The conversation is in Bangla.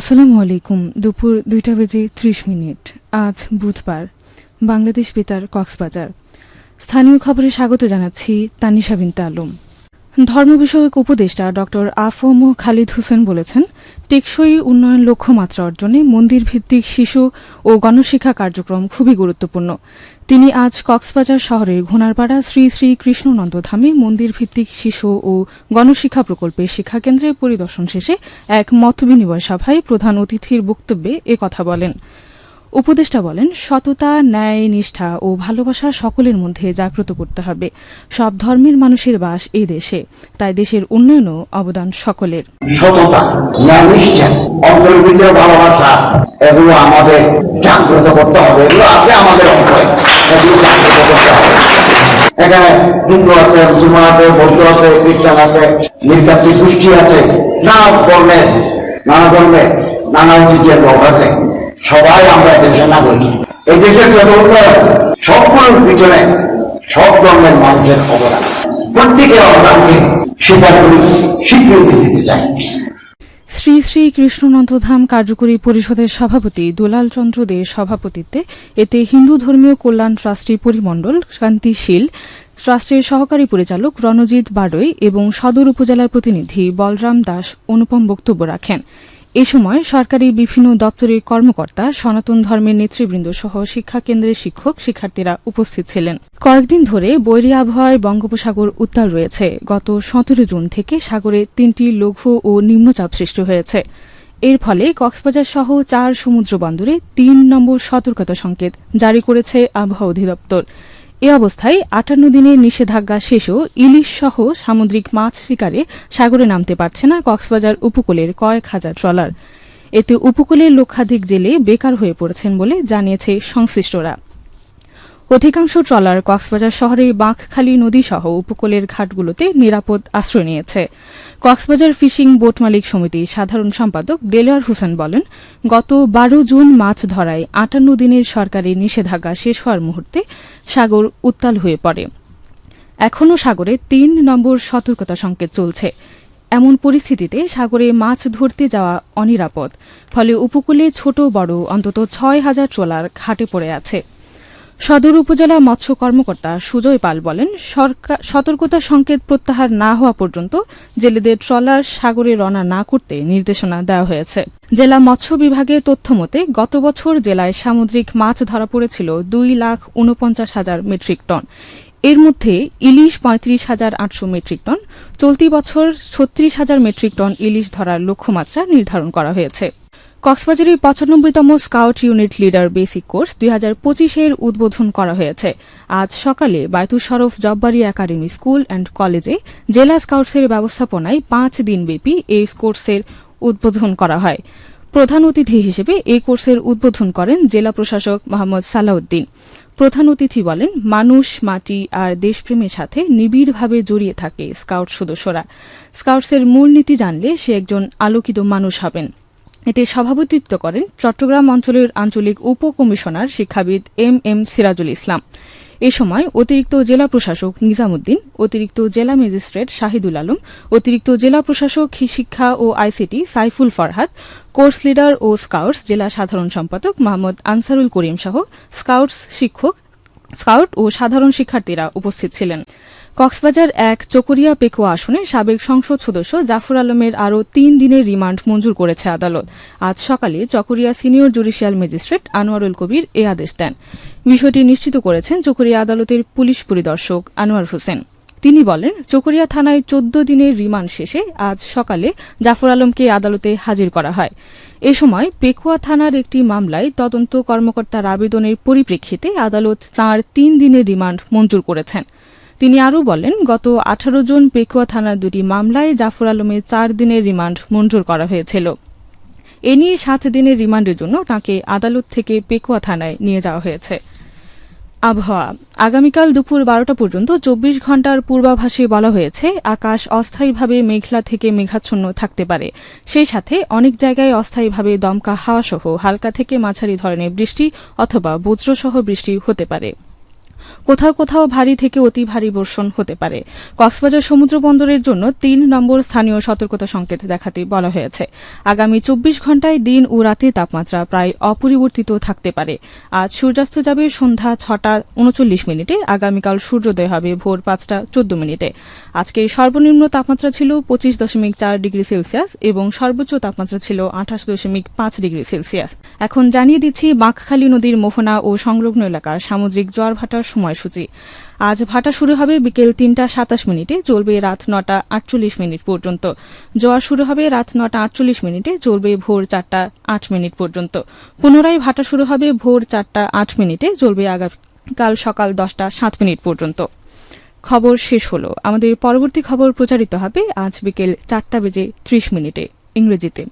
আসসালামু আলাইকুম। দুপুর দুইটা বেজে ত্রিশ মিনিট। আজ বুধবার। বাংলাদেশ বেতার কক্সবাজার। স্থানীয় খবরে স্বাগত জানাচ্ছি তানিশা বিনতে আলম। ধর্ম বিষয়ক উপদেষ্টা ড আফম খালিদ হোসেন বলেছেন, টেকসই উন্নয়ন লক্ষ্যমাত্রা অর্জনে মন্দির ভিত্তিক শিশু ও গণশিক্ষা কার্যক্রম খুবই গুরুত্বপূর্ণ। তিনি আজ কক্সবাজার শহরের ঘোনারপাড়া শ্রী শ্রী কৃষ্ণনন্দ ধামে মন্দির ভিত্তিক শিশু ও গণশিক্ষা প্রকল্পের শিক্ষাকেন্দ্রে পরিদর্শন শেষে এক মতবিনিময় সভায় প্রধান অতিথির বক্তব্যে একথা বলেন। উপদেষ্টা বলেন, সততা, ন্যায়, নিষ্ঠা ও ভালোবাসা সকলের মধ্যে জাগ্রত করতে হবে। সব ধর্মের মানুষের বাস এই দেশে। তাই দেশের উন্নয়নও অবদান সকলের। এখানে হিন্দু আছে, মুসলমান আছে, বৌদ্ধ আছে, খ্রিস্টান আছে গোষ্ঠী আছে, নানা নানা ধর্মের, নানা ঐতিহ্যের লোক আছে। সবাই আমরা দেশের নাগরিক। এই দেশের উন্নয়ন সবগুলোর পিছনে, সব ধর্মের মানুষের অবদান। প্রত্যেকের অবদানকে স্বীকার করি স্বীকৃতি দিতে চাই। শ্রী শ্রী কৃষ্ণনন্দধাম কার্যকরী পরিষদের সভাপতি দুলাল চন্দ্র দের সভাপতিত্বে এতে হিন্দু ধর্মীয় কল্যাণ ট্রাস্টি পরিমণ্ডল শান্তিশীল ট্রাস্টের সহকারী পরিচালক রণজিৎ বাডই এবং সদর উপজেলার প্রতিনিধি বলরাম দাস অনুপম বক্তব্য রাখেন। এ সময় সরকারি বিভিন্ন দপ্তরের কর্মকর্তা, সনাতন ধর্মের নেতৃবৃন্দ সহ শিক্ষা কেন্দ্রের শিক্ষক, শিক্ষার্থীরা উপস্থিত ছিলেন। কয়েকদিন ধরে বৈরী আবহাওয়ায় বঙ্গোপসাগর উত্তাল রয়েছে। গত সতেরো জুন থেকে সাগরে তিনটি লঘু ও নিম্নচাপ সৃষ্টি হয়েছে। এর ফলে কক্সবাজার সহ চার সমুদ্র বন্দরে তিন নম্বর সতর্কতা সংকেত জারি করেছে আবহাওয়া অধিদপ্তর। এ অবস্থায় আটান্ন দিনের নিষেধাজ্ঞা শেষেও ইলিশ সহ সামুদ্রিক মাছ শিকারে সাগরে নামতে পারছে না কক্সবাজার উপকূলের কয়েক হাজার ট্রলার। এতে উপকূলের লক্ষাধিক জেলে বেকার হয়ে পড়েছেন বলে জানিয়েছে সংশ্লিষ্টরা। অধিকাংশ ট্রলার কক্সবাজার শহরের বাঁকখালী নদী সহ উপকূলের ঘাটগুলোতে নিরাপদ আশ্রয় নিয়েছে। কক্সবাজার ফিশিং বোট মালিক সমিতির সাধারণ সম্পাদক দেলোয়ার হোসেন বলেন, গত বারো জুন মাছ ধরায় আটান্ন দিনের সরকারি নিষেধাজ্ঞা শেষ হওয়ার মুহূর্তে সাগর উত্তাল হয়ে পড়ে। এখনও সাগরে তিন নম্বর সতর্কতা সংকেত চলছে। এমন পরিস্থিতিতে সাগরে মাছ ধরতে যাওয়া অনিরাপদ, ফলে উপকূলে ছোট বড় অন্তত ছয় হাজার ট্রলার ঘাটে পড়ে আছে। সদর উপজেলা মৎস্য কর্মকর্তা সুজয় পাল বলেন সতর্কতা সংকেত প্রত্যাহার না হওয়া পর্যন্ত জেলেদের ট্রলার সাগরে রওনা না করতে নির্দেশনা দেওয়া হয়েছে। জেলা মৎস্য বিভাগের তথ্য মতে, গত বছর জেলায় সামুদ্রিক মাছ ধরা পড়েছিল দুই লাখ উনপঞ্চাশ হাজার মেট্রিক টন। এর মধ্যে ইলিশ পঁয়ত্রিশ হাজার আটশো মেট্রিক টন, চলতি বছর ছত্রিশ হাজার মেট্রিক টন ইলিশ ধরার লক্ষ্যমাত্রা নির্ধারণ করা হয়েছে। কক্সবাজারের পঁচানব্বইতম scout unit leader basic course দুই হাজার পঁচিশের উদ্বোধন করা হয়েছে। আজ সকালে Baitul Sharaf Jabbari academy school and কলেজে জেলা স্কাউটসের ব্যবস্থাপনায় পাঁচ দিনব্যাপী এই কোর্সের উদ্বোধন করা হয়। প্রধান অতিথি হিসেবে এই কোর্সের উদ্বোধন করেন জেলা প্রশাসক মোহাম্মদ সালাউদ্দিন। প্রধান অতিথি বলেন, মানুষ, মাটি আর দেশপ্রেমের সাথে নিবিড়ভাবে জড়িয়ে থাকে স্কাউট সদস্যরা। স্কাউটসের মূলনীতি জানলে সে একজন আলোকিত মানুষ হবেন। এতে সভাপতিত্ব করেন চট্টগ্রাম অঞ্চলের আঞ্চলিক উপ কমিশনার শিক্ষাবিদ এম এম সিরাজুল ইসলাম। এ সময় অতিরিক্ত জেলা প্রশাসক নিজামুদ্দিন, অতিরিক্ত জেলা ম্যাজিস্ট্রেট শাহিদুল আলম, অতিরিক্ত জেলা প্রশাসক শিক্ষা ও ICT Saiful Farhad, course leader ও স্কাউটস জেলা সাধারণ সম্পাদক মোহাম্মদ আনসারুল করিম সহ স্কাউটস শিক্ষক, স্কাউট ও সাধারণ শিক্ষার্থীরা উপস্থিত ছিলেন। কক্সবাজার এক চকরিয়া পেকুয়া আসনে সাবেক সংসদ সদস্য জাফর আলমের আরও তিন দিনের রিমান্ড মঞ্জুর করেছে আদালত। আজ সকালে Chakaria senior judicial magistrate Anwarul Kabir এ আদেশ দেন। বিষয়টি নিশ্চিত করেছেন চকরিয়া আদালতের পুলিশ পরিদর্শক আনোয়ার হোসেন। তিনি বলেন, চকরিয়া থানায় চোদ্দ দিনের রিমান্ড শেষে আজ সকালে জাফর আলমকে আদালতে হাজির করা হয়। এ সময় পেকুয়া থানার একটি মামলায় তদন্ত কর্মকর্তার আবেদনের পরিপ্রেক্ষিতে আদালত তাঁর তিন দিনের রিমান্ড মঞ্জুর করেছেন। তিনি আরও বলেন, গত আঠারো জন পেকুয়া থানার দুটি মামলায় জাফর আলমের চার দিনের রিমান্ড মঞ্জুর করা হয়েছিল। এ নিয়ে সাত দিনের রিমান্ডের জন্য তাঁকে আদালত থেকে পেকুয়া থানায় নিয়ে যাওয়া হয়েছে। আবহাওয়া। আগামীকাল দুপুর বারোটা পর্যন্ত চব্বিশ ঘণ্টার পূর্বাভাসে বলা হয়েছে, আকাশ অস্থায়ীভাবে মেঘলা থেকে মেঘাচ্ছন্ন থাকতে পারে। সেই সাথে অনেক জায়গায় অস্থায়ীভাবে দমকা হাওয়াসহ হালকা থেকে মাঝারি ধরনের বৃষ্টি অথবা বজ্রসহ বৃষ্টি হতে পারে। কোথাও কোথাও ভারী থেকে অতি ভারী বর্ষণ হতে পারে। কক্সবাজার সমুদ্র বন্দরের জন্য তিন নম্বর স্থানীয় সতর্কতা সংকেত দেখাতে বলা হয়েছে। আগামী চব্বিশ ঘন্টায় দিন ও রাতের তাপমাত্রা প্রায় অপরিবর্তিত থাকতে পারে। আজ সূর্যাস্ত যাবে সন্ধ্যা ছটা উনচল্লিশ মিনিটে, আগামীকাল সূর্যোদয় হবে ভোর পাঁচটা চোদ্দ মিনিটে। আজকের সর্বনিম্ন তাপমাত্রা ছিল পঁচিশ দশমিক চার ডিগ্রি সেলসিয়াস এবং সর্বোচ্চ তাপমাত্রা ছিল আঠাশ দশমিক পাঁচ ডিগ্রি সেলসিয়াস। এখন জানিয়ে দিচ্ছি, বাঁকখালী নদীর মোহনা ও সংলগ্ন এলাকার সামুদ্রিক জোয়ার ভাটার সময়সূচি। আজ ভাটা শুরু হবে বিকেল তিনটা সাতাশ মিনিটে, চলবে রাত নটা আটচল্লিশ মিনিট পর্যন্ত। জোয়ার শুরু হবে রাত নটা আটচল্লিশ মিনিটে, চলবে ভোর চারটা আট মিনিট পর্যন্ত। পুনরায় ভাটা শুরু হবে ভোর চারটা আট মিনিটে, চলবে আগামীকাল সকাল দশটা সাত মিনিট পর্যন্ত। খবর শেষ হলো। আমাদের পরবর্তী খবর প্রচারিত হবে আজ বিকেল চারটা বেজে ত্রিশ মিনিটে ইংরেজিতে।